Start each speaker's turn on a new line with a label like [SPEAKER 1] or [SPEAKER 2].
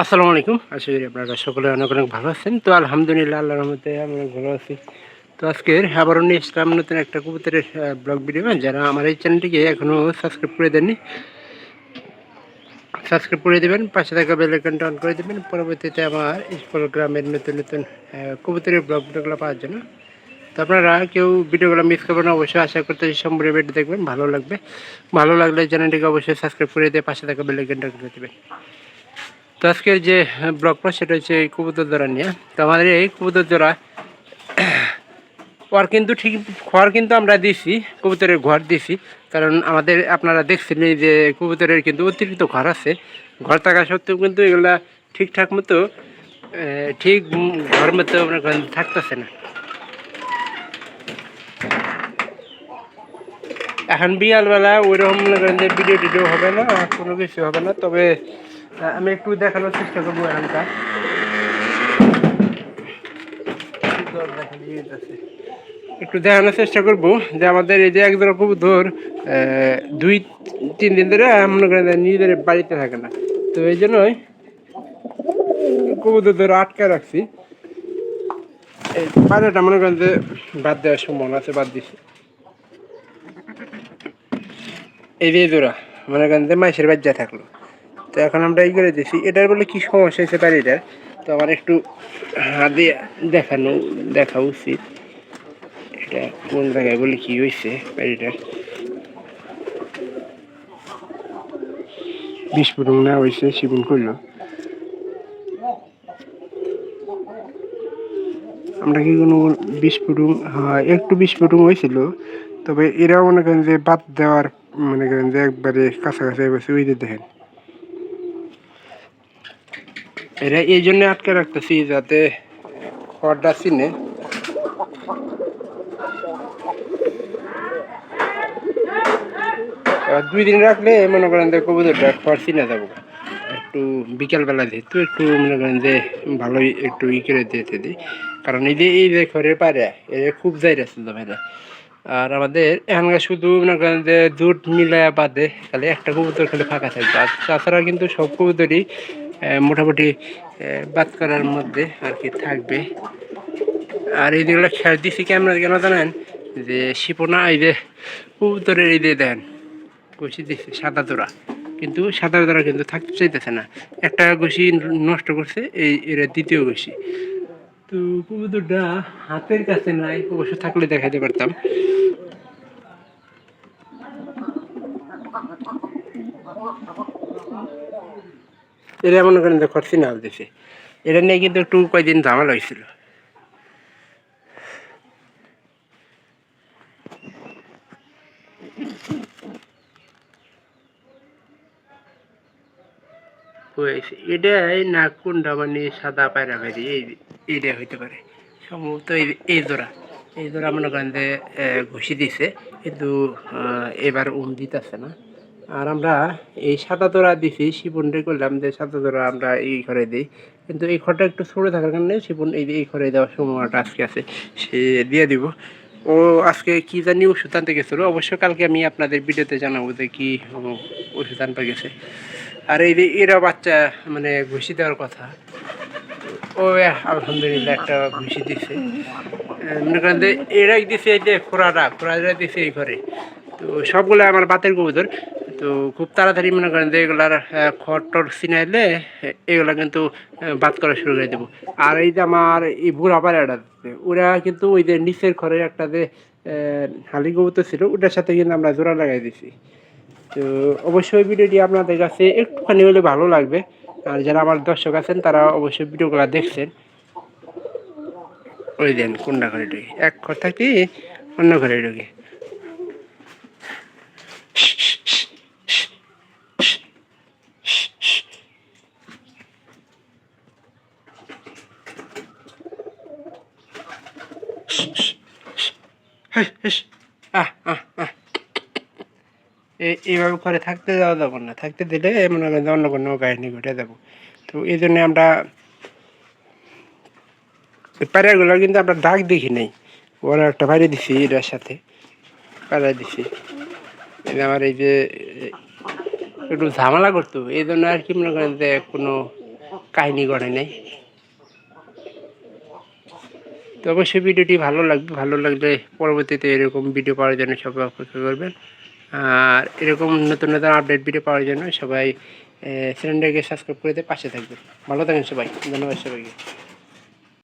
[SPEAKER 1] আসসালামু আলাইকুম। আশা করি আপনারা সকলে অনেক অনেক ভালো আছেন। তো আলহামদুলিল্লাহ আল্লাহ রহমতে আমি অনেক ভালো আছি। তো আজকের আবারও নিয়ে এসলাম নতুন একটা কবুতরের ব্লগ ভিডিও যারা আমার এই চ্যানেলটিকে এখনও সাবস্ক্রাইব করে দেননি সাবস্ক্রাইব করে দেবেন, পাশে থাকা বেল আইকনটা অন করে দেবেন। পরবর্তীতে আমার স্কুল গ্রামের নতুন নতুন কবুতরের ব্লগ ভিডিওগুলো পাওয়ার জন্য। তো আপনারা কেউ ভিডিওগুলো মিস করবেন অবশ্যই আশা করতে সম্পূর্ণ ভিডিও দেখবেন, ভালো লাগবে। ভালো লাগলে চ্যানেলটিকে অবশ্যই সাবস্ক্রাইব করে দিয়ে পাশে থাকা বেল আইকনটা করে দেবেন। তো আজকের যে ব্লগটা সেটা হচ্ছে এই কবুতর জোড়া নিয়ে। তো আমাদের এই কবুতর জোড়া ঘর কিন্তু ঠিক ঘর কিন্তু আমরা দিছি কবুতরের ঘর দিছি কারণ আমাদের, আপনারা দেখছেন এই যে কবুতরের কিন্তু অতিরিক্ত ঘর আছে। ঘর থাকা সত্ত্বেও কিন্তু এগুলা ঠিকঠাক মতো ঠিক ঘর মতো আপনার থাকতেছে না। এখন বিকালবেলা ওইরকম ভিডিও টিডিও হবে না কোনো কিছু হবে না। তবে আমি একটু দেখানোর চেষ্টা করব এখানকার একটু দেখানোর চেষ্টা করব যে আমাদের এই যে একজন কবুতর দুই, তিন দিন ধরে মনে করেন নিজেদের বাড়িতে থাকে না। তো এই জন্যই কবুতর ধরে আটকে রাখছি। এই বাজারটা মনে করেন যে বাদ দেওয়ার সম্ভাবনা আছে, বাদ দিছি। এই যে জোড়া, মনে করেন যে মাইসের বাচ্চা থাকল। তো এখন আমরা এই করে দিছি। এটার বলে কি সমস্যা হয়েছে বাড়িটার তো আমার একটু হাত দেখানো, দেখা উচিত। এটা কোন জায়গায় বলে কি হয়েছে বাড়িটার বিস্ফোরণ না হয়েছে, শিবন করল। আমরা কি কোনো বিস্ফোরণ, হয়, একটু বিস্ফোরণ হয়েছিল, তবে এরাও মনে করেন যে বাদ দেওয়ার, মনে করেন যে একবারে কাছাকাছি বসে ওই যে দেখেন। এরা এই জন্য আটকে রাখতেছি যাতে খড়টা চিনে। দুই দিন রাখলে মনে করেন যে কবুতরটা খড় চিনে যাব। একটু বিকালবেলা যেহেতু, একটু মনে করেন যে ভালোই একটু ই করে দিতে দিই। কারণ এই যে এই যে খড়ের পারে এর খুব যাই রাখছে ভাইরা। আর আমাদের এখানকার শুধু মনে করেন যে জুট মিলায় বাদে খালি একটা কবুতর খালি ফাঁকা থাকবে। আর তাছাড়া কিন্তু সব কবুতরই মোটামুটি বাদ করার মধ্যে আর কি থাকবে। আর এই যেগুলো খেয়াল দিছি ক্যামেরা কেন জানেন? যে শিপনা এই যে কবুতরের এই যে দেন, ঘষি দিচ্ছে সাদা তোরা কিন্তু সাদা দোরা কিন্তু থাকতে চাইতেছে না। একটা ঘষি নষ্ট করছে, এই এর দ্বিতীয় ঘষি। তো কবুতরটা হাতের কাছে নাই, অবশ্য থাকলে দেখাতে পারতাম। এটা মনে করেন যে খরচি দিছে। এটা নিয়ে কিন্তু একটু কয়দিন ঝামেলা হয়েছিল হয়েছে। এটাই না কোনটা মানে সাদা পায়রা বাইরে এই এইটা হইতে পারে। সম্ভবত এই এই জোড়া। এই জোড়া মনে করেন যে ঘুষি দিছে। কিন্তু এবার উম দিতেছে না। আর আমরা এই সাদা দোরা দিছি শিবনটা করলাম যে সাদা দোরা আমরা এই ঘরে দিই। কিন্তু এই ঘরটা একটু ছোটো থাকার কারণে শিবন এই এই ঘরে দেওয়ার সময়টা আজকে আছে, সে দিয়ে দিব। ও আজকে কি জানি ওষুধ আনতে গেছিল, অবশ্য কালকে আমি আপনাদের ভিডিওতে জানাব যে কি ওষুধ আনতে গেছে। আর এই যে এরা বাচ্চা মানে ঘুষি দেওয়ার কথা, ও আলহামদুলিল্লাহ একটা ঘুষি দিছে। মনে করেন যে এরাই দিছে এই যে খোরারা খোরারা দিছে এই ঘরে। তো সবগুলো আমার বাতের কবুতর। তো খুব তাড়াতাড়ি মনে করেন যে এগুলার খড় টর ছিনাইলে এগুলা কিন্তু বাদ করা শুরু করে দেবো। আর এই যে আমার এই বুড়া পাড়াটা ওরা কিন্তু ওই যে নিচের ঘরে একটা যে হালি কবুতর ছিল, ওটার সাথে কিন্তু আমরা জোড়া লাগাই দিছি। তো অবশ্যই ভিডিওটি আপনাদের কাছে একটুখানি হলে ভালো লাগবে। আর যারা আমার দর্শক আছেন, তারা অবশ্যই ভিডিওগুলো দেখছেন। ওই দেন, কোনটা ঘরে ঢুকি? এক ঘর থাকি, অন্য ঘরে ঢুকি। এইভাবে ঘরে থাকতে দেওয়া যাব না। থাকতে দিলে মনে করেন অন্য কোনো কাহিনী ঘটে যাব। তো এই জন্য আমরা প্যারাগুলো কিন্তু আমরা দাগ দেখি নাই। ওরা একটা বাইরে দিছি এটার সাথে। প্যারা দিছি। আমার এই যে একটু ঝামেলা করতো। এই জন্য আর কি মনে করেন যে কোনো কাহিনী গড়ে নেয় তো অবশ্যই ভিডিওটি ভালো লাগবে ভালো লাগলে পরবর্তীতে এরকম ভিডিও পাওয়ার জন্য সবাই অপেক্ষা করবেন। আর এরকম নতুন নতুন আপডেট ভিডিও পাওয়ার জন্য সবাই চ্যানেলটাকে সাবস্ক্রাইব করে দিয়ে পাশে থাকবেন। ভালো থাকেন সবাই। ধন্যবাদ সবাইকে।